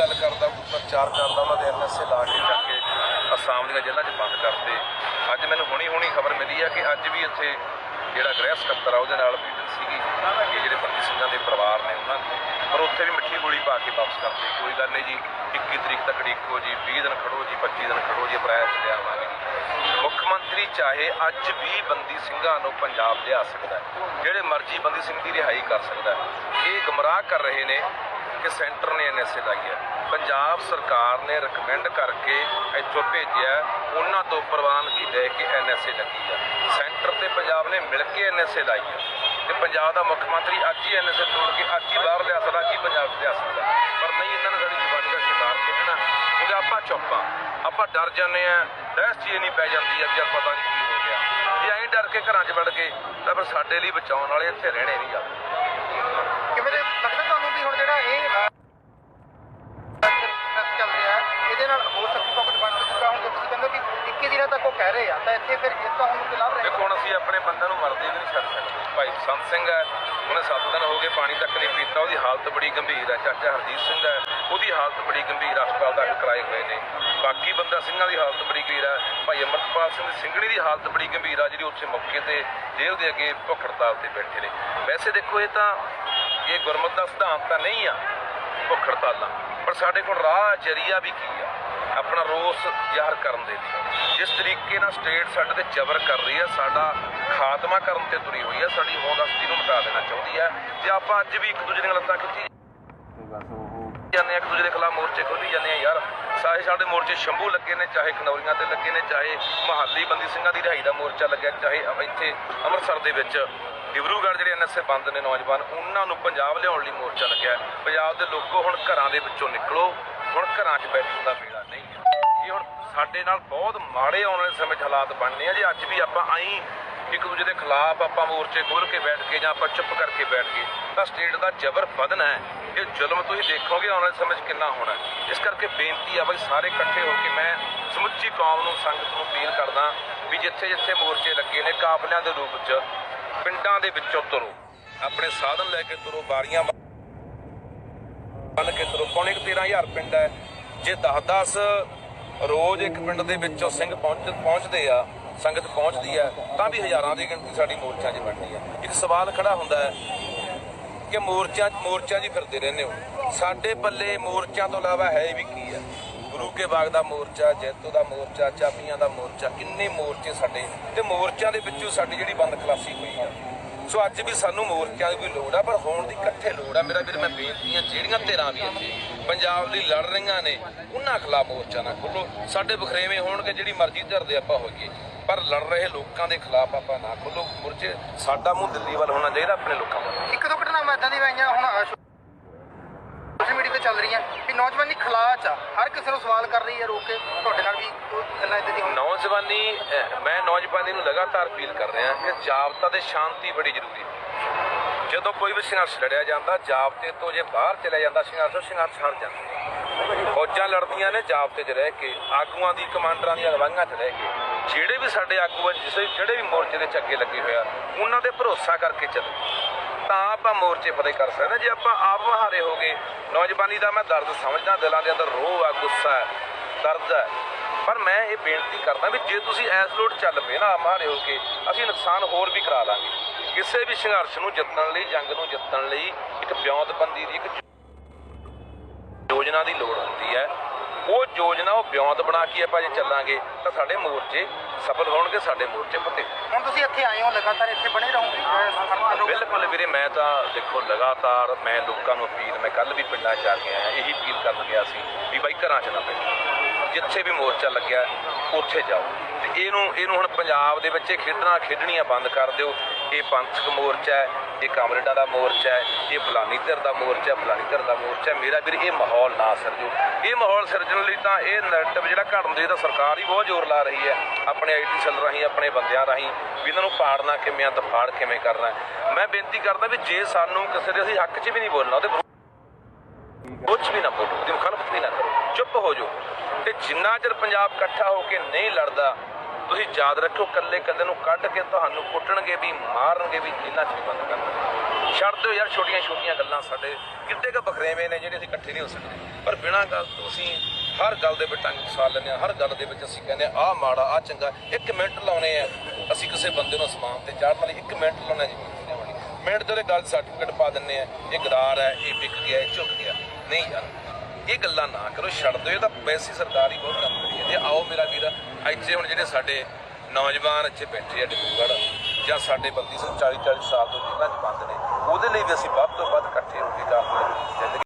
ਗੱਲ ਕਰਦਾ, ਪ੍ਰਚਾਰ ਕਰਦਾ, ਉਹਨਾਂ ਦੇ ਐਨਐਸਏ ਲਾ ਕੇ ਜਾ ਕੇ ਅਸਾਮ ਦੀਆਂ ਜੇਲ੍ਹਾਂ 'ਚ ਬੰਦ ਕਰਤੇ। ਅੱਜ ਮੈਨੂੰ ਹੁਣੀ ਹੁਣੀ ਖਬਰ ਮਿਲੀ ਹੈ ਕਿ ਅੱਜ ਵੀ ਇੱਥੇ ਜਿਹੜਾ ਗ੍ਰਹਿ ਸਕੱਤਰ ਆ, ਉਹਦੇ ਨਾਲ ਮੀਟਿੰਗ ਸੀਗੀ ਕਿ ਜਿਹੜੇ ਬੰਦੀ ਸਿੰਘਾਂ ਦੇ ਪਰਿਵਾਰ ਨੇ ਉਹਨਾਂ ਦੀ, ਪਰ ਉੱਥੇ ਵੀ ਮਿੱਠੀ ਗੋਲੀ ਪਾ ਕੇ ਵਾਪਸ ਕਰਤੇ। ਕੋਈ ਗੱਲ ਨਹੀਂ ਜੀ 21 ਤਰੀਕ ਤੱਕ ਡੀਕੋ ਜੀ 20 ਦਿਨ ਖੜੋ ਜੀ 25 ਦਿਨ ਖੜੋ ਜੀ, ਅਪ੍ਰੈਲ 'ਚ ਲਿਆਵਾਂਗੇ ਮੁੱਖ ਮੰਤਰੀ ਚਾਹੇ ਅੱਜ ਵੀ ਬੰਦੀ ਸਿੰਘਾਂ ਨੂੰ ਪੰਜਾਬ ਲਿਆ ਸਕਦਾ ਹੈ, ਜਿਹੜੇ ਮਰਜ਼ੀ ਬੰਦੀ ਸਿੰਘ ਦੀ ਰਿਹਾਈ ਕਰ ਸਕਦਾ ਹੈ। ਇਹ ਗਮਰਾਹ ਕਰ ਰਹੇ ਨੇ ਕਿ ਸੈਂਟਰ ਨੇ ਐਨਐਸਏ ਲਾਈ ਹੈ। ਪੰਜਾਬ ਸਰਕਾਰ ਨੇ ਰეკਮੈਂਡ ਕਰਕੇ ਇੱਥੋਂ ਭੇਜਿਆ ਉਹਨਾਂ ਤੋਂ ਪ੍ਰਵਾਨਗੀ ਲੈ ਕੇ ਐਨਐਸਏ ਲੱਗੀ ਆ ਸੈਂਟਰ ਤੇ ਪੰਜਾਬ ਨੇ ਮਿਲ ਕੇ ਐਨਐਸਏ ਲਾਈ ਹੈ। ਤੇ ਪੰਜਾਬ ਦਾ ਮੁੱਖ ਮੰਤਰੀ ਅੱਜ ਹੀ ਐਨਐਸਏ ਤੋੜ ਕੇ ਅੱਜ ਹੀ ਬਾਹਰ ਲਿਆ ਸਕਦਾ, ਅੱਜ ਹੀ ਪੰਜਾਬ 'ਚ ਲਿਆ ਸਕਦਾ। ਪਰ ਨਹੀਂ, ਇਹਨਾਂ ਨੇ ਸਾਡੀ ਜਵਾਨੀ ਦਾ ਸ਼ਿਕਾਰ ਖੇਡਣਾ ਕਿਉਂਕਿ ਆਪਾਂ ਚੁੱਪ ਆ। ਆਪਾਂ ਡਰ ਜਾਂਦੇ ਆ। ਦਹਿਸ਼ਤ ਚੀਜ਼ ਨਹੀਂ ਪੈ ਜਾਂਦੀ ਅੱਗੇ ਪਤਾ ਨਹੀਂ ਕੀ ਹੋ ਗਿਆ। ਜੇ ਐਂ ਡਰ ਕੇ ਘਰਾਂ 'ਚ ਵੜ ਗਏ, ਤਾਂ ਫਿਰ ਸਾਡੇ ਲਈ ਬਚਾਉਣ ਵਾਲੇ ਇੱਥੇ ਰਹਿਣੇ ਨਹੀਂ ਆ ਕਿਵੇਂ ਲੱਗਦਾ ਤੁਹਾਨੂੰ ਵੀ ਹੁਣ ਜਿਹੜਾ ਇਹ ਚੱਲ ਰਿਹਾ ਇਹਦੇ ਨਾਲ ਹੋ ਸਕਦੀ ਪੌਕਟ ਬਣ ਚੁੱਕਾ ਹੁਣ ਜੇ ਤੁਸੀਂ ਕਹਿੰਦੇ ਕਿ 21 ਦਿਨਾਂ ਤੱਕ ਉਹ ਕਹਿ ਰਹੇ ਆ ਤਾਂ ਇੱਥੇ ਫਿਰ ਇਸ ਦਾ ਹੁਣ ਕੋਈ ਲਾਭ ਦੇਖੋ ਹੁਣ ਅਸੀਂ ਆਪਣੇ ਬੰਦਿਆਂ ਨੂੰ ਮਰਦੇ ਵੀ ਨਹੀਂ ਛੱਡ ਸਕਦੇ। ਭਾਈ ਸੰਤ ਸਿੰਘ ਹੈ ਉਹਨੇ 7 ਦਿਨ ਹੋ ਗਏ ਪਾਣੀ ਤੱਕ ਨਹੀਂ ਪੀਤਾ ਉਹਦੀ ਹਾਲਤ ਬੜੀ ਗੰਭੀਰ ਹੈ। ਚਾਚਾ ਹਰਜੀਤ ਸਿੰਘ ਹੈ ਉਹਦੀ ਹਾਲਤ ਬੜੀ ਗੰਭੀਰ ਹੈ, ਹਸਪਤਾਲ ਦਾਖਲ ਕਰਾਏ ਹੋਏ ਨੇ। ਬਾਕੀ ਬੰਦਾ ਸਿੰਘਾਂ ਦੀ ਹਾਲਤ ਬੜੀ ਗੰਭੀਰ ਹੈ। ਭਾਈ ਅਮਰਪਾਲ ਸਿੰਘ ਦੀ ਸਿੰਘਣੀ ਦੀ ਹਾਲਤ ਬੜੀ ਗੰਭੀਰ ਆ ਜਿਹੜੀ ਉੱਥੇ ਮੌਕੇ ਤੇ ਜੇਲ੍ਹ ਦੇ ਅੱਗੇ ਭੁੱਖ ਹੜਤਾਲ ਤੇ ਬੈਠੇ ਨੇ। ਵੈਸੇ ਦੇਖੋ ਇਹ ਤਾਂ ਇਹ ਗੁਰਮਤ ਦਾ ਸਿਧਾਂਤ ਤਾਂ ਨਹੀਂ ਆ ਭੁੱਖ ਹੜਤਾਲਾਂ। ਪਰ ਸਾਡੇ ਕੋਲ ਰਾਹ ਜਰੀਆ ਵੀ ਕੀ ਆ? ਆਪਣਾ ਰੋਸ ਜ਼ਾਹਰ ਕਰਨ ਦੇ ਲਈ। ਜਿਸ ਤਰੀਕੇ ਨਾਲ ਸਟੇਟ ਸਾਡੇ ਤੇ ਜ਼ਬਰ ਕਰ ਰਹੀ ਹੈ ਸਾਡਾ ਖਾਤਮਾ ਕਰਨ ਤੇ ਤੁਰੀ ਹੋਈ ਹੈ ਸਾਡੀ ਹੋਂਦ ਹਸਤੀ ਨੂੰ ਮਿਟਾ ਦੇਣਾ ਚਾਹੁੰਦੀ ਹੈ ਤੇ ਆਪਾਂ ਅੱਜ ਵੀ ਇੱਕ ਦੂਜੇ ਦੀਆਂ ਲੱਤਾਂ ਖਿੱਚੀ ਜਾਂਦੇ ਆ ਇੱਕ ਦੂਜੇ ਦੇ ਖਿਲਾਫ ਮੋਰਚੇ ਖੋਲੀ ਜਾਂਦੇ ਆ ਯਾਰ। ਸਾਰੇ ਸਾਡੇ ਮੋਰਚੇ ਸ਼ੰਭੂ ਲੱਗੇ ਨੇ ਚਾਹੇ ਖਨੌਰੀਆਂ ਤੇ ਲੱਗੇ ਨੇ ਚਾਹੇ ਮਹਾਲੀ ਬੰਦੀ ਸਿੰਘਾਂ ਦੀ ਰਿਹਾਈ ਦਾ ਮੋਰਚਾ ਲੱਗਿਆ ਚਾਹੇ ਇੱਥੇ ਅੰਮ੍ਰਿਤਸਰ ਦੇ ਵਿੱਚ ਡਿਬਰੂਗੜ੍ਹ ਜਿਹੜੇ ਐਨਐਸਏ ਬੰਦ ਨੇ ਨੌਜਵਾਨ, ਉਹਨਾਂ ਨੂੰ ਪੰਜਾਬ ਲਿਆਉਣ ਲਈ ਮੋਰਚਾ ਲੱਗਿਆ ਪੰਜਾਬ ਦੇ ਲੋਕੋ ਹੁਣ ਘਰਾਂ ਦੇ ਵਿੱਚੋਂ ਨਿਕਲੋ। ਹੁਣ ਘਰਾਂ 'ਚ ਬੈਠਣ ਦਾ ਵੇਲਾ ਨਹੀਂ ਹੈ। ਇਹ ਹੁਣ ਸਾਡੇ ਨਾਲ ਬਹੁਤ ਮਾੜੇ ਆਉਣ ਵਾਲੇ ਸਮੇਂ 'ਚ ਹਾਲਾਤ ਬਣਨੇ ਆ। ਜੇ ਅੱਜ ਵੀ ਆਪਾਂ ਆਈ ਇੱਕ ਦੂਜੇ ਦੇ ਖਿਲਾਫ ਆਪਾਂ ਮੋਰਚੇ ਖੋਲ ਕੇ ਬੈਠ ਕੇ ਜਾਂ ਆਪਾਂ ਚੁੱਪ ਕਰਕੇ ਬੈਠ ਗਏ ਤਾਂ ਸਟੇਟ ਦਾ ਜ਼ਬਰ ਵਧਣਾ ਹੈ। ਇਹ ਜ਼ੁਲਮ ਤੁਸੀਂ ਦੇਖੋਗੇ ਆਉਣ ਵਾਲੇ ਸਮੇਂ 'ਚ ਕਿੰਨਾ ਹੋਣਾ ਇਸ ਕਰਕੇ ਬੇਨਤੀ ਆ ਬਈ ਸਾਰੇ ਇਕੱਠੇ ਹੋ ਕੇ ਮੈਂ ਸਮੁੱਚੀ ਕੌਮ ਨੂੰ, ਸੰਗਤ ਨੂੰ ਅਪੀਲ ਕਰਦਾ ਵੀ ਜਿੱਥੇ ਜਿੱਥੇ ਮੋਰਚੇ ਲੱਗੇ ਨੇ, ਕਾਫਲਿਆਂ ਦੇ ਰੂਪ 'ਚ ਪਿੰਡਾਂ ਦੇ ਵਿੱਚੋਂ ਤੁਰੋ। ਆਪਣੇ ਸਾਧਨ ਲੈ ਕੇ ਤੁਰੋ ਬਾਰੀਆਂ ਬੰਨ ਕੇ ਤੁਰੋ। ਪੌਣੇ 13000 ਪਿੰਡ ਹੈ। ਜੇ 10-10 ਰੋਜ਼ ਇੱਕ ਪਿੰਡ ਦੇ ਵਿੱਚੋਂ ਸਿੰਘ ਪਹੁੰਚ, ਪਹੁੰਚਦੇ ਆ, ਸੰਗਤ ਪਹੁੰਚਦੀ ਹੈ, ਤਾਂ ਵੀ ਹਜ਼ਾਰਾਂ ਦੀ ਗਿਣਤੀ ਸਾਡੀ ਮੋਰਚਾ 'ਚ ਬਣਦੀ ਹੈ। ਇੱਕ ਸਵਾਲ ਖੜਾ ਹੁੰਦਾ ਹੈ ਕਿ ਮੋਰਚਾ ਮੋਰਚਾ 'ਚ ਫਿਰਦੇ ਰਹਿੰਦੇ ਹੋ। ਸਾਡੇ ਪੱਲੇ ਮੋਰਚਿਆਂ ਤੋਂ ਇਲਾਵਾ ਹੈ ਵੀ ਕੀ ਹੈ? ਗੁਰੂ ਬਾਗ ਦਾ ਮੋਰਚਾ, ਜੈਤੋ ਦਾ ਮੋਰਚਾ, ਚਾਪੀਆਂ ਦਾ ਮੋਰਚਾ, ਕਿੰਨੇ ਮੋਰਚੇ ਸਾਡੇ, ਤੇ ਮੋਰਚਿਆਂ ਦੇ ਵਿੱਚੋਂ ਸਾਡੀ ਜਿਹੜੀ ਬੰਦ ਖਲਾਸੀ ਹੋਈ ਆ। ਸੋ ਅੱਜ ਵੀ ਸਾਨੂੰ ਮੋਰਚਿਆਂ ਦੀ ਕੋਈ ਲੋੜ ਆ, ਪਰ ਹੋਣ ਦੀ ਇਕੱਠੇ ਲੋੜ ਆ। ਮੇਰਾ ਵੀਰ, ਮੈਂ ਬੇਨਤੀਆਂ, ਜਿਹੜੀਆਂ ਧਿਰਾਂ ਵੀ ਇੱਥੇ ਪੰਜਾਬ ਲਈ ਲੜ ਰਹੀਆਂ ਨੇ, ਉਹਨਾਂ ਖਿਲਾਫ ਮੋਰਚਾ ਨਾ ਖੋਲੋ ਸਾਡੇ ਬਖਰੇਵੇਂ ਹੋਣਗੇ, ਜਿਹੜੀ ਮਰਜ਼ੀ ਧਿਰ ਦੇ ਆਪਾਂ ਹੋਈਏ। ਪਰ ਲੜ ਰਹੇ ਲੋਕਾਂ ਦੇ ਖਿਲਾਫ ਆਪਾਂ ਨਾ ਖੋਲੋ ਮੋਰਚੇ ਸਾਡਾ ਮੂੰਹ ਦਿੱਲੀ ਵੱਲ ਹੋਣਾ ਚਾਹੀਦਾ, ਆਪਣੇ ਲੋਕਾਂ ਵੱਲ। ਇੱਕ ਦੋ ਘਟਨਾਵਾਂ ਇਦਾਂ ਦੀਆਂ ਆਈਆਂ, ਹੁਣ ਚੱਲ ਰਹੀਆਂ ਕਿ ਨੌਜਵਾਨੀ ਖਲਾਚ ਆ, ਹਰ ਕਿਸੇ ਨੂੰ ਸਵਾਲ ਕਰ ਰਹੀ ਹੈ ਰੋਕ ਕੇ ਤੁਹਾਡੇ ਨਾਲ ਵੀ ਕੋਈ ਗੱਲਾਂ ਇਦਾਂ ਦੀਆਂ ਹੋਣ। ਨੌਜਵਾਨੀ ਮੈਂ ਨੌਜਵਾਨੀ ਨੂੰ ਲਗਾਤਾਰ ਅਪੀਲ ਕਰ ਰਿਹਾ ਕਿ ਜਾਬਤਾ ਤੇ ਸ਼ਾਂਤੀ ਬੜੀ ਜ਼ਰੂਰੀ ਹੈ। ਜਦੋਂ ਕੋਈ ਵੀ ਸੰਘਰਸ਼ ਲੜਿਆ ਜਾਂਦਾ, ਜਾਬਤੇ ਤੋਂ ਜੇ ਬਾਹਰ ਚਲਿਆ ਜਾਂਦਾ ਸੰਘਰਸ਼, ਉਹ ਸੰਘਰਸ਼ ਹਾਰ ਜਾਂਦਾ ਫੌਜਾਂ ਲੜਦੀਆਂ ਨੇ ਜਾਬਤੇ 'ਚ ਰਹਿ ਕੇ, ਆਗੂਆਂ ਦੀ, ਕਮਾਂਡਰਾਂ ਦੀਆਂ ਅਗਵਾਈਆਂ 'ਚ ਰਹਿ ਕੇ। ਜਿਹੜੇ ਵੀ ਸਾਡੇ ਆਗੂ ਆ, ਜਿਸੇ ਜਿਹੜੇ ਵੀ ਮੋਰਚੇ ਦੇ ਚੱਗੇ ਲੱਗੇ ਹੋਇਆ ਉਹਨਾਂ ਦੇ ਭਰੋਸਾ ਕਰਕੇ ਚੱਲੋ। ਤਾਂ ਆਪਾਂ ਮੋਰਚੇ ਫਤਿਹ ਕਰ ਸਕਦੇ ਹਾਂ। ਜੇ ਆਪਾਂ ਆਪ ਮਹਾਰੇ ਹੋ ਗਏ ਨੌਜਵਾਨੀ ਦਾ ਮੈਂ ਦਰਦ ਸਮਝਦਾ, ਦਿਲਾਂ ਦੇ ਅੰਦਰ ਰੋਹ ਆ, ਗੁੱਸਾ ਹੈ, ਦਰਦ ਹੈ। ਪਰ ਮੈਂ ਇਹ ਬੇਨਤੀ ਕਰਦਾ ਵੀ ਜੇ ਤੁਸੀਂ ਐਸ ਲੋਟ ਚੱਲ ਪਏ ਨਾ ਮਹਾਰੇ ਹੋ ਕੇ ਅਸੀਂ ਨੁਕਸਾਨ ਹੋਰ ਵੀ ਕਰਾ ਲਾਂਗੇ ਕਿਸੇ ਵੀ ਸੰਘਰਸ਼ ਨੂੰ ਜਿੱਤਣ ਲਈ, ਜੰਗ ਨੂੰ ਜਿੱਤਣ ਲਈ ਇੱਕ ਵਿਉਂਤਬੰਦੀ ਦੀ ਇੱਕ ਯੋਜਨਾ ਦੀ ਲੋੜ ਹੁੰਦੀ ਹੈ। ਉਹ ਯੋਜਨਾ, ਉਹ ਵਿਉਂਤ ਬਣਾ ਕੇ ਆਪਾਂ ਜੇ ਚੱਲਾਂਗੇ, ਤਾਂ ਸਾਡੇ ਮੋਰਚੇ ਸਫਲ ਹੋਣਗੇ ਸਾਡੇ ਮੋਰਚੇ ਫਤਿਹ ਹੁਣ ਤੁਸੀਂ ਇੱਥੇ ਆਏ ਹੋ ਲਗਾਤਾਰ ਇੱਥੇ ਬਣੇ ਰਹੋਗੇ? ਬਿਲਕੁਲ ਵੀਰੇ ਮੈਂ ਤਾਂ ਦੇਖੋ ਲਗਾਤਾਰ ਮੈਂ ਲੋਕਾਂ ਨੂੰ ਅਪੀਲ ਮੈਂ ਕੱਲ ਵੀ ਪਿੰਡਾਂ 'ਚ ਆ ਕੇ ਆਇਆ ਇਹੀ ਅਪੀਲ ਕਰਨ ਗਿਆ ਸੀ ਵੀ ਬਾਈ ਘਰਾਂ 'ਚ ਨਾ ਬੈਠੋ ਜਿੱਥੇ ਵੀ ਮੋਰਚਾ ਲੱਗਿਆ ਉੱਥੇ ਜਾਓ। ਤੇ ਇਹਨੂੰ ਇਹਨੂੰ ਹੁਣ ਪੰਜਾਬ ਦੇ ਵਿੱਚ ਇਹ ਖੇਡਣਾ ਖੇਡਣੀਆਂ ਬੰਦ ਕਰ ਦਿਓ। ਇਹ ਪੰਥਕ ਮੋਰਚਾ ਹੈ ਇਹ ਕਾਮਰੇਡਾਂ ਦਾ ਮੋਰਚਾ ਹੈ, ਇਹ ਫਲਾਨੀ ਧਿਰ ਦਾ ਮੋਰਚਾ ਫਲਾਨੀ ਧਿਰ ਦਾ ਮੋਰਚਾ ਮੇਰਾ ਵੀਰ, ਇਹ ਮਾਹੌਲ ਨਾ ਸਿਰਜੋ। ਇਹ ਮਾਹੌਲ ਸਿਰਜਣ ਲਈ ਤਾਂ ਇਹ ਨੈਰੇਟਿਵ ਜਿਹੜਾ ਘੜਨ ਦੇ ਤਾਂ ਸਰਕਾਰ ਹੀ ਬਹੁਤ ਜ਼ੋਰ ਲਾ ਰਹੀ ਹੈ। ਆਪਣੇ ਆਈਟੀ ਸੈੱਲ ਰਾਹੀਂ, ਆਪਣੇ ਬੰਦਿਆਂ ਰਾਹੀਂ ਵੀ ਇਹਨਾਂ ਨੂੰ ਪਾੜਨਾ ਕਿਵੇਂ ਆ, ਦਫਾੜ ਕਿਵੇਂ ਕਰਨਾ ਮੈਂ ਬੇਨਤੀ ਕਰਦਾ ਵੀ ਜੇ ਸਾਨੂੰ ਕਿਸੇ ਦੇ ਅਸੀਂ ਹੱਕ 'ਚ ਵੀ ਨਹੀਂ ਬੋਲਣਾ, ਉਹਦੇ ਵਿਰੁੱਧ ਕੁਝ ਵੀ ਨਾ ਬੋਲੋ, ਉਹਦੀ ਮੁਖਾਲਫਤ ਵੀ ਨਾ ਕਰੋ। ਚੁੱਪ ਹੋ ਜਾਓ। ਤੇ ਜਿੰਨਾ ਚਿਰ ਪੰਜਾਬ ਇਕੱਠਾ ਹੋ ਕੇ ਨਹੀਂ ਲੜਦਾ ਤੁਸੀਂ ਯਾਦ ਰੱਖੋ ਕੱਲੇ ਕੱਲੇ ਨੂੰ ਕੱਢ ਕੇ ਤੁਹਾਨੂੰ ਕੁੱਟਣਗੇ ਵੀ, ਮਾਰਨਗੇ ਵੀ, ਜਿੰਨਾ ਚਿਰ ਬੰਦ ਕਰਨਾ। ਛੱਡ ਦਿਓ ਯਾਰ ਛੋਟੀਆਂ ਛੋਟੀਆਂ ਗੱਲਾਂ ਸਾਡੇ। ਕਿੱਡੇ ਕੁ ਬਖਰੇਵੇਂ ਨੇ ਜਿਹੜੇ ਅਸੀਂ ਇਕੱਠੇ ਨਹੀਂ ਹੋ ਸਕਦੇ। ਪਰ ਬਿਨਾਂ ਗੱਲ ਤੋਂ ਅਸੀਂ ਹਰ ਗੱਲ ਦੇ ਵਿੱਚ ਟੰਗ ਫਸਾ ਲੈਂਦੇ ਹਾਂ, ਹਰ ਗੱਲ ਦੇ ਵਿੱਚ ਅਸੀਂ ਕਹਿੰਦੇ ਆਹ ਮਾੜਾ, ਆਹ ਚੰਗਾ, ਇੱਕ ਮਿੰਟ ਲਾਉਣੇ ਆ। ਅਸੀਂ ਕਿਸੇ ਬੰਦੇ ਨੂੰ ਸਮਾਨ ਤੇ ਚਾੜਨ ਲਈ ਇੱਕ ਮਿੰਟ ਲਾਉਣਾ ਜੀ। ਮਿੰਟ ਦੇ ਉਹਦੇ ਗੱਲ ਸਰਟੀਫਿਕੇਟ ਪਾ ਦਿੰਨੇ ਆ, ਇਹ ਗਰਾਰ ਹੈ, ਇਹ ਵਿਕ ਗਿਆ, ਇਹ ਝੁਕ ਗਿਆ। ਨਹੀਂ ਯਾਰ ਇਹ ਗੱਲਾਂ ਨਾ ਕਰੋ, ਛੱਡ ਦਿਓ, ਇਹ ਤਾਂ ਵੈਸੀ ਸਰਕਾਰ ਹੀ ਬਹੁਤ ਕੰਮ ਕਰੀ ਹੈ। ਆਓ ਮੇਰਾ ਵੀਰ, ਇੱਥੇ ਹੁਣ ਜਿਹੜੇ ਸਾਡੇ ਨੌਜਵਾਨ ਇੱਥੇ ਬੈਠੇ ਆ ਡਿਬਰੂਗੜ੍ਹ ਜਾਂ ਸਾਡੇ ਬੰਦੀ ਸਿੰਘ 40 40 ਸਾਲ ਤੋਂ ਜੇਲ੍ਹਾਂ 'ਚ ਬੰਦ ਨੇ, ਉਹਦੇ ਲਈ ਵੀ ਅਸੀਂ ਵੱਧ ਤੋਂ ਵੱਧ ਇਕੱਠੇ ਹੋ ਕੇ ਜਾ